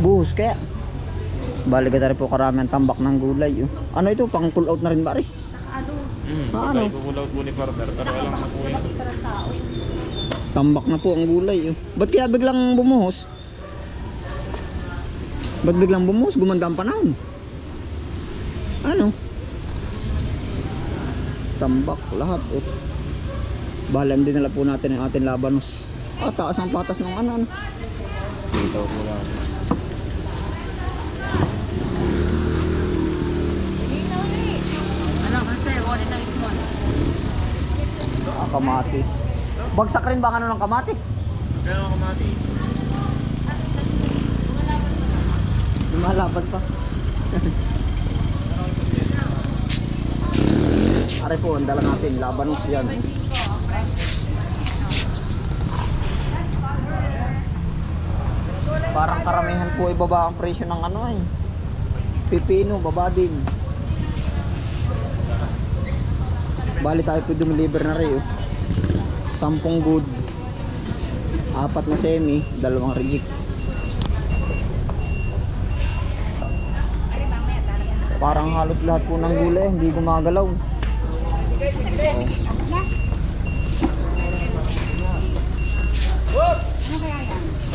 Buhos kaya. Bali ka po karami ang tambak ng gulay. Oh. Ano ito? Pang pull out na rin ba rin? Hmm, Ah, ano? ano? Ipupulaw po ni partner, pero alam na po. Tambak na po ang gulay. Oh. Ba't kaya biglang bumuhos? Ba't biglang bumuhos? Gumanda ang panahon. Ano? Tambak lahat. Oh. Balan din nila po natin ang ating labanos. Ah, taas ang patas ng ano. ano. Dito po lang. Ano kasi, wala na small. Ah, kamatis. Bagsak rin ba ano ng kamatis? Mga kamatis. Lumalaban pa. Are po, ang dala natin. Labanos yan. Parang karamihan po ibaba ang presyo ng ano eh. Pipino, baba din. Bali tayo po dumiliver na rin. oh. Sampung good. Apat na semi, dalawang rigid. Parang halos lahat po ng gulay hindi gumagalaw. Oh.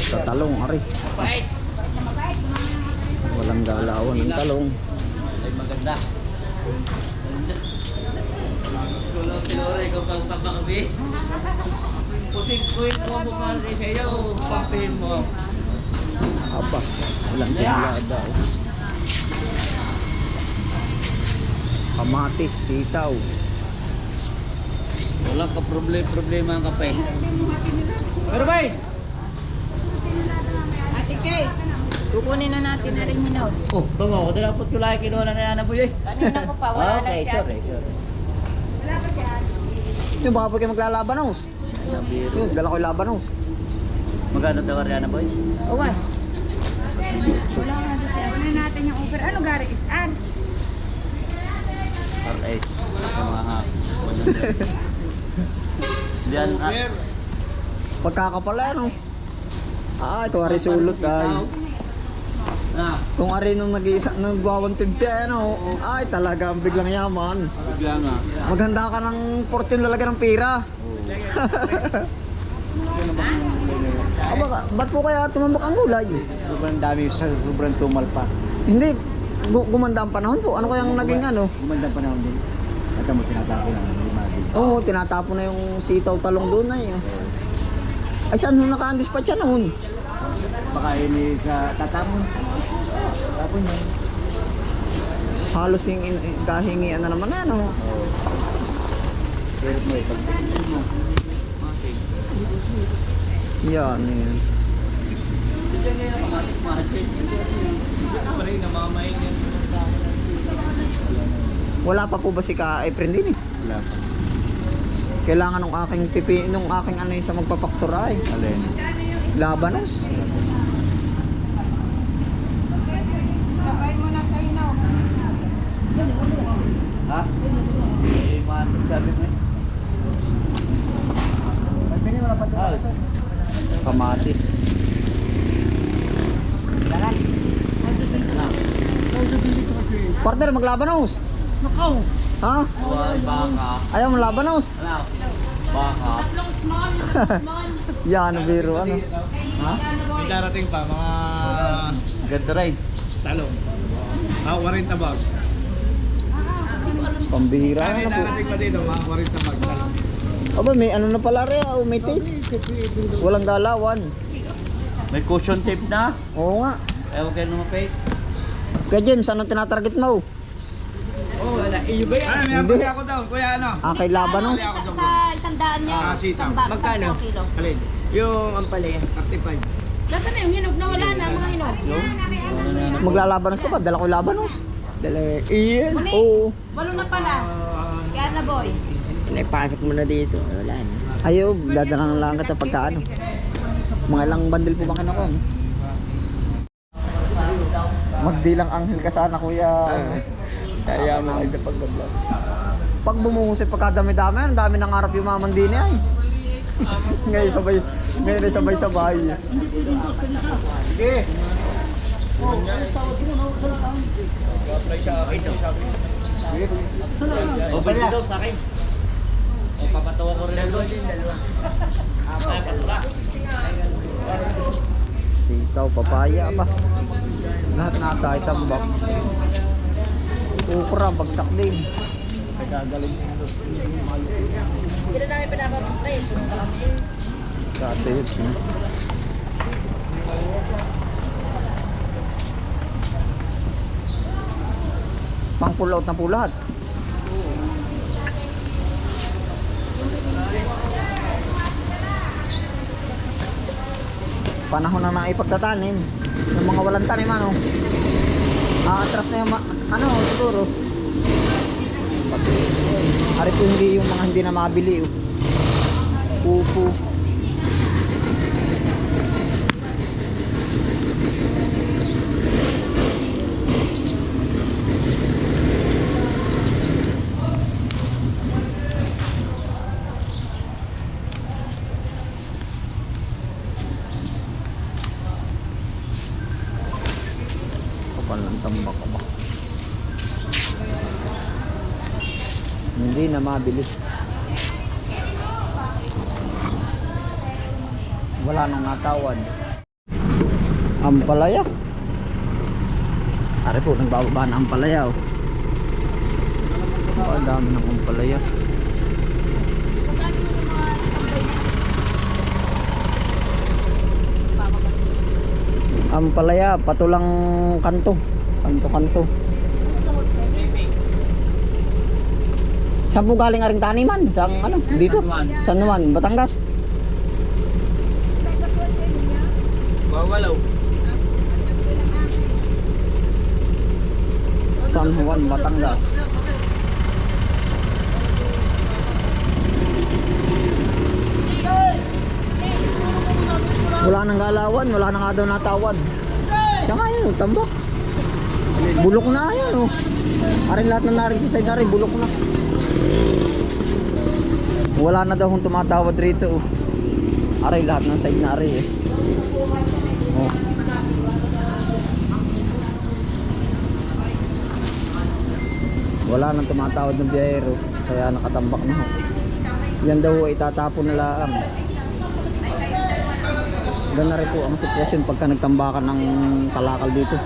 Sa talong, ari. Walang galawan ng talong. Ay maganda. Tinore ko pang pagkakabi. Puting kuin mo mo ka rin sa'yo. Papin mo. Aba, walang tinlada. oh. Kamatis, sitaw. Wala ka problema-problema ang kape. Pero bay! Ate Kay, kukunin na natin na rin hinog. Oh, tungo ko. Dala po tulay kinuha na na yan na po eh. Kanina ko pa, wala Okay, lang siya. sorry, sorry. Yung baka po kayo maglalabanos. Yung dala ko yung labanos. Magkano daw kaya na boy? Uwan. Wala nga doon siya. Ano natin yung Uber? Ano gari is an? RS. Yung mga hap. Diyan, ah, Pagkakapala, ano? Ah, ito ari sulot ay. na, Kung ari nung nag-iisa, nagwa 150 ano, ay talagang biglang yaman. bigla nga. Maghanda ka ng fortune lalagyan ng pera. Aba, ka- ba't po kaya tumambak ang gulay? Sobrang dami, sa sobrang tumal pa. Hindi, gu- gumanda ang panahon po. Ano kayang naging ano? Gumanda pa naman din. At mo tinatapon lang, hindi magin. Oo, tinatapon na yung sitaw talong doon na yun. Ay, saan nung naka-dispatch yan noon? Baka ini sa tatapon. Tapon yan. Halos yung in, kahingian na naman yan, oh. Pero mo ipag... Yan, yan. Wala pa po ba si ka Efren din eh? Wala pa. Kailangan nung aking pipi, nung aking ano yung sa magpapaktura eh. Alin? Labanos. Sabay mo na sa inaw. Ha? Eh, masok sabi mo eh. Ah, Kamatis. Partner, maglabanos. Nakaw. Ha? Baka. Ayaw mo labanos? Ano? Baka. Yan, biro ano. Ha? May darating pa, mga Ganda rin. talong. Ah, 40 bag. Pambihira ano po. darating pa dito, mga 40 bag. talong. Aba, may ano na pala rin, oh, may tape. Walang galawan. May cushion tape na. Oo nga. Ewan kayo naman pay. Kaya James, anong tinatarget mo? Ay, may Hindi. apos ako daw, kuya ano? Ah, kay labanos. Sa, sa isang daan niya. Ah, sitaw. Isang ba- Magkano? isang kilo. Alin? Yung ampalaya. 35. Nasaan na yung hinog na wala na mga hinog? Yo? Maglalabanos ka ba? Dala ko yung labanos. Dala. Iyan. Muni. Oo. Walo na pala. Kaya na boy. Naipasok mo na dito. Wala na. Ayaw, dadalang lang kita pagka ano. Mga ilang bandil po ba kinuha? Magdilang anghel ka sana kuya. Kaya mo kayo sa pag-vlog. Pag bumuhusit pagkadami-dami, ang dami ng harap yung mamang din ay. ngayon sabay, ngayon ay sabay-sabay. Sige. Akin. O, pwede daw sa akin. O, papatawa ko rin. Dalawa. Ay, patula. Sitaw, papaya ba? Lahat na tayo tambak. Ukra, bagsak din. Nagagaling. Hindi na namin pinapapatay. Dati yun. eh. Pang pull out na po lahat. Panahon na na ipagtatanim. Yung mga walang tanim ano. Aatras na yung ano siguro. Pati, Ari po hindi yung mga hindi na mabili. Oh. Tambak ba? Hindi na mabilis. Wala nang natawad. Ampalaya. Ari po, nagbababa na ampalaya. Oh. Ang dami ng ampalaya. Ampalaya, patulang kanto. Kanto-kanto. Saan po galing aring taniman? Sa ano? Dito? San Juan, Batangas. Bawalaw. San Juan, Batangas. Wala nang galawan, wala na nga daw natawad. Siya nga yun, tambak. Bulok na yan, oh. Arin lahat na narin sa side na rin, bulok na. Wala na daw kung tumatawad rito, oh. Aray lahat ng side na rin, eh. Oh. Wala nang tumatawad ng biyahero, kaya nakatambak na. ho. Yan daw ay tatapon na lang. Ganun na rin po ang sitwasyon pagka nagtambakan ng kalakal dito.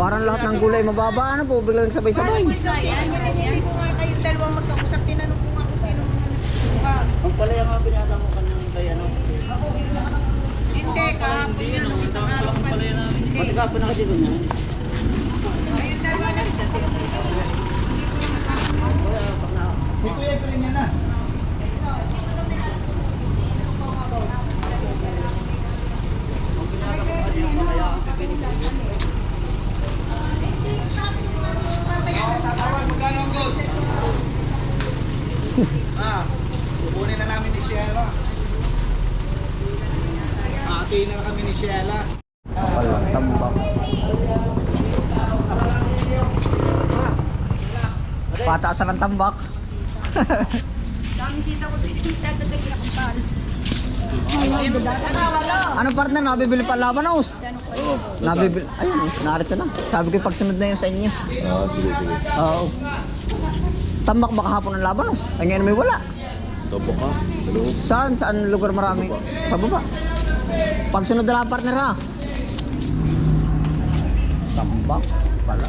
Parang lahat ng gulay mababa ano po, biglang sabay-sabay. Hindi ko nga kayong dalawang magkausap. Tinanong ko nga kung sino mga nagkukuha. Ang pala yung mga pinata mo kanang kay ano. Hindi, kahapon yun. Pa. Hindi. Pati ka pa nakadito niya. Kayong dalawa na rin kasi. Si Kuya Efren yan na. Tawag, magkano ang gold? Ah, kukunin na namin ni Sheila. Aatiin na kami ni Sheila. Kapal ng tambak. Pataasan ng tambak. Dami sita ko dito. Dadagdag akong pal. ano partner, nabibili pa labanos? Nabibili, ayun, eh, narito na. Sabi ko pagsunod na yun sa inyo. Oo, sige, sige. Oo. Tambak ba kahapon ng labanos? Ay ngayon may wala. Topo ka. Saan? Saan lugar marami? Sa baba. Pagsunod na lang partner ha. Tambak pala.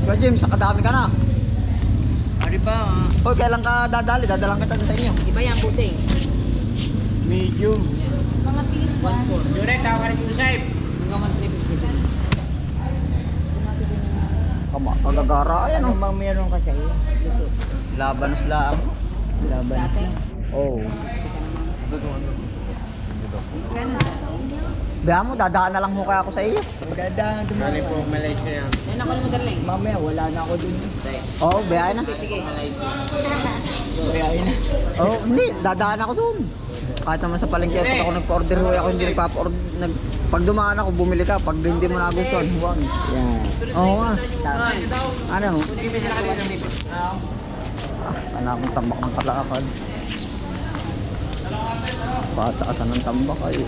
Kuya James, nakadami ka na. Ari pa, ah. Hoy, kailan ka dadali? Dadalang kita sa inyo. Iba yan, busing. medium. Mga pili. One four. Jure, tawarin ko sa Mga one three fifty. Kama, kagagara. Ayan Ano oh. bang meron ka sa iyo? Labanos lang. Laban. Oh. Biya mo, dadaan na lang mo kaya ako sa iyo. Maganda dumali po Malaysia yan. Yan ako magaling. Mamaya wala na ako dun. Oo, oh, biyahe na. Sige. Kaya yun. Oo, oh, hindi, dadaan ako doon. Kahit naman sa palengke, pag ako nagpa-order, huwag ako hindi nagpapa-order. Nag, pag dumaan ako, bumili ka. Pag hindi mo nagustuhan, huwag. Yan. Oo nga. Ano? Ah, anak kong tambak ng kalakad. Pataasan ng tambak ay.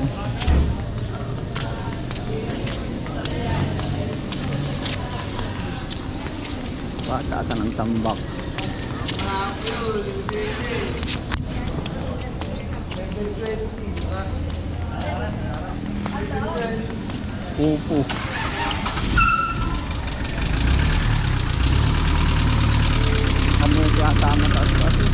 Pataasan ng tambak. Pupo. Kami yata mataas kasi.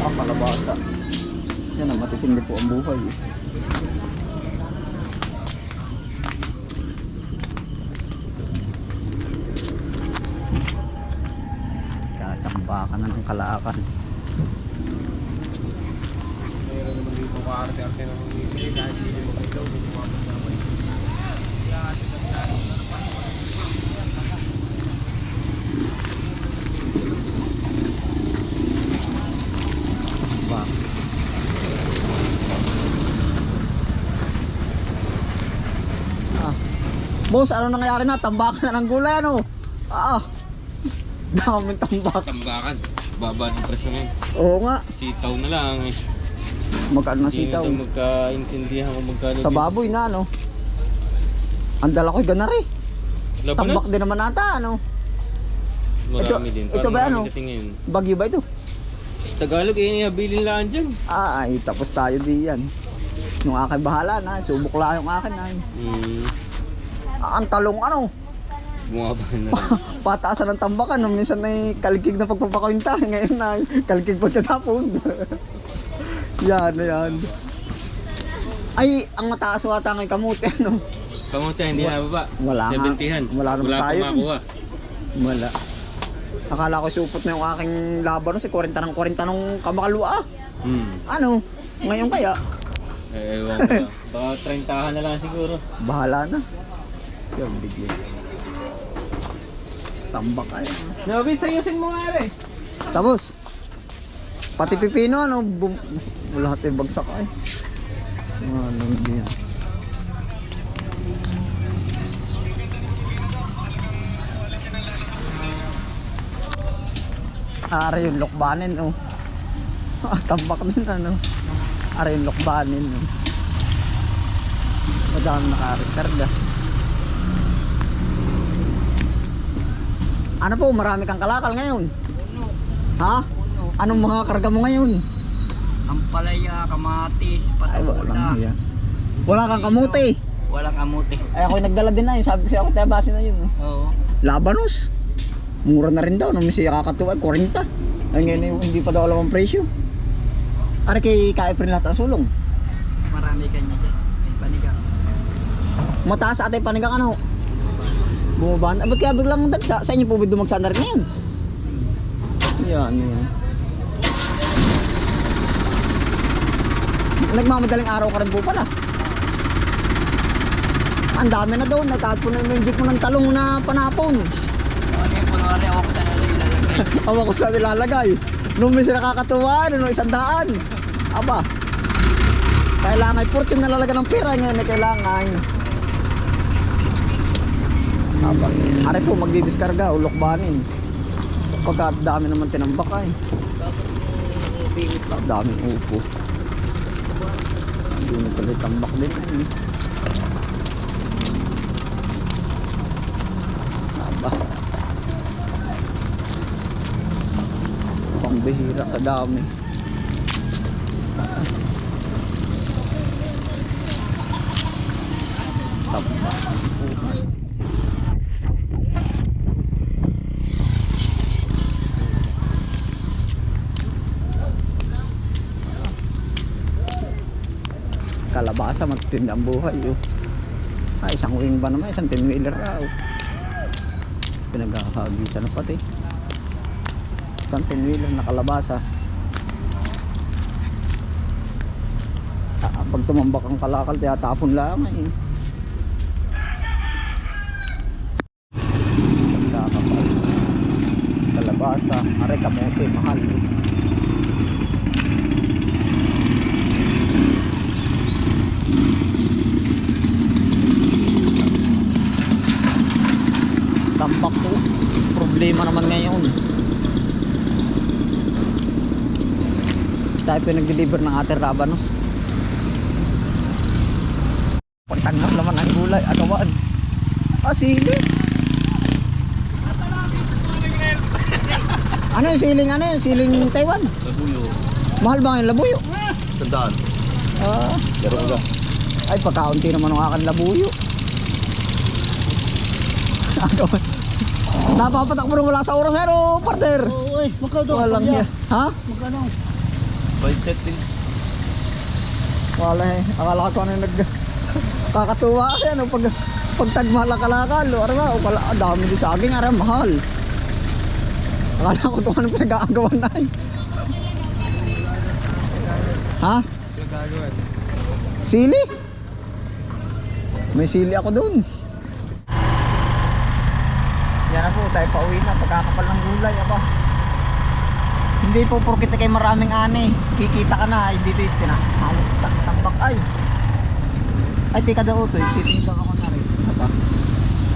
Ah, kalabasa. Yan ang matitindi po ang buhay. eh. Tatambakan na ng kalaakan. Meron naman dito kaarte-arte ng bibili kahit hindi mo kayo bumabot naman. Ba. Ah. Boss, ano nangyari na? Tambakan na ng gulay ano? Ah. Daming tambak. Tambakan. Baba ng presyo ngayon. Oo nga. Sitaw na lang eh. Magkano na Hindi sitaw? na ito magkaintindihan kung magkano. Sa baboy na ano? Ang dala ko'y ganari. Labanas? Tambak din naman ata ano? Marami Ito- din. ito ba Parang ano? Bagyo ba ito? Tagalog eh, nihabilin lang dyan. Ah, ay, tapos tayo diyan. Yung akin bahala na, subok lang yung akin ay. Hmm. Ah, ang talong ano, Bumaba na pataasan ng tambakan. Nung minsan may kaligig na pagpapakawinta, ngayon na kaligig pagkatapon. yan, yan. Ay, ang mataas wata ng kamuti, ano? Kamuti, hindi na baba. Wala nga. 70-han. Wala naman Wala tayo. makuha. Wala. Akala ko supot na yung aking laban no, si 40 ng 40 nung kamakalwa. Hmm. Ano? Ngayon kaya? Eh, ewan ko ba. Baka 30 na lang siguro. Bahala na. Yung bigyan. Tambak ay. Nobit, sayusin mo nga rin. Tapos, pati pipino ano, bum, lahat yung bagsak ay. Ano yan. Ara yung lokbanin oh. Ah, tambak din ano. Ara yung lokbanin oh. Madami nakarekarga. Ano po, marami kang kalakal ngayon? Ha? Anong mga karga mo ngayon? Ampalaya, kamatis, Ay, patula. yan. Wala kang kamuti. Walang kamuti. Ay, ako'y nagdala din na yun. Sabi ko siya ako, tayo base na yun. Oo. Labanos. Mura na rin daw. Nung siya kakatuwa, 40. Ay, ngayon eh, hindi pa daw alam ang presyo. Ari kay Kaiprin lahat ang sulong. Marami kanya dyan. May panigang. Mataas ate panigang ano. Bumaba na. Ba't kaya biglang dagsa? Sa inyo po ba dumagsa na rin ngayon? Yan, yan. Nagmamadaling araw ka rin po pala. Ang dami na daw. Nagkaat po na yung jeep mo ng talong na panapon. Ano yung kunwari ako sa nilalagay. Awa ko sa nilalagay. Nung may nakakatuwa, nung isang daan. Aba. Kailangan, fortune nalalagay ng pera ngayon, eh, kailangan. Aba. Are po, magdidiskarga, ulok banin. Pagka dami naman tinambak ay. Tapos singit pa. Daming upo. Hindi na pala tambak din ay. Aba. Pambihira sa dami. Tambak. Kalabasa matitindi ang buhay oh. ah, isang wing ba naman isang 10 wheeler raw pinagkakagisan na pati Isang pinwheeler na kalabasa. Ah, pag tumambak ang kalakal, tiyatapon lang eh. Kalabasa, aray kamote, mahal. Tambak ko. Problema naman ngayon. Tayo po nag-deliver ng ating rabanos. Pagtanggap naman ang gulay, agawan. Ah, sili. ano yung siling ano yung siling Taiwan? Labuyo. Mahal ba ngayon labuyo? Sandaan. Ah, ka. ay pagkaunti naman ang akin labuyo. Agawan. Napapatak mo rin wala sa oras zero, partner. Oo, eh. Magkano Walang hiya. Ha? Magkano? 5 pins. Wala eh. Akala ko ano nag... Kakatuwa kasi ano pag... Pag tagmahal ang kalakal. O arama, o kala, dami din sa akin. Aram, mahal. Akala ko kung ano pinag-aagawan na eh. Ha? Pinagagawan. Sili? May sili ako dun. Yan na po, tayo pauwi na. Pagkakapal ng gulay, aba. Hindi po porkit kay maraming ani. Kikita ka na, hindi dito tina. Tambak ay. Ay, tika daw ito. Titimbang ako na rin. Isa pa.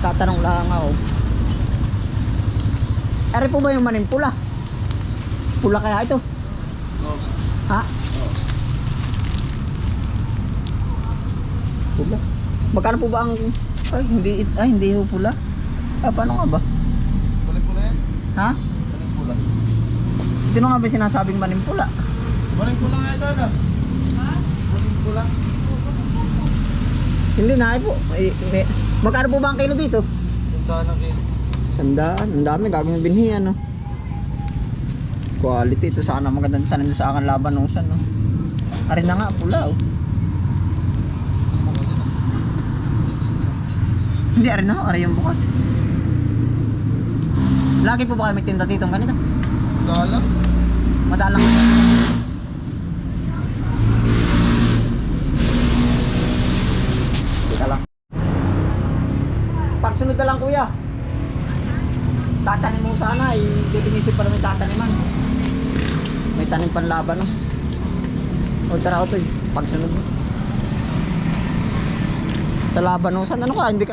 Tatanong lang ako. Ere po ba yung maning pula? Pula kaya ito? Ha? Pula. Magkano po ba ang ay hindi ay hindi pula. Ah, paano nga ba? Balik pula yan? Ha? Hindi nga ba sinasabing maning pula? Balik pula nga ito, ano? Ha? Balik pula. Hindi na ay po. May, may, magkano po ba ang kilo dito? Sandaan ang kilo. Sandaan. Ang dami gagawin binhi ano. Quality ito sana magandang tanim sa akin labanusan no. Arin na nga pula oh. Hindi arin na arin yung bukas. Lagi po ba kayo may tinda dito ganito? Dalang. Madalang. Teka lang. Pagsunod na lang kuya. Tatanim mo sana, ititingisip pa namin tataniman. May tanim pan labanos. O tara ko pagsunod mo. Sa labanosan, ano ka, hindi ka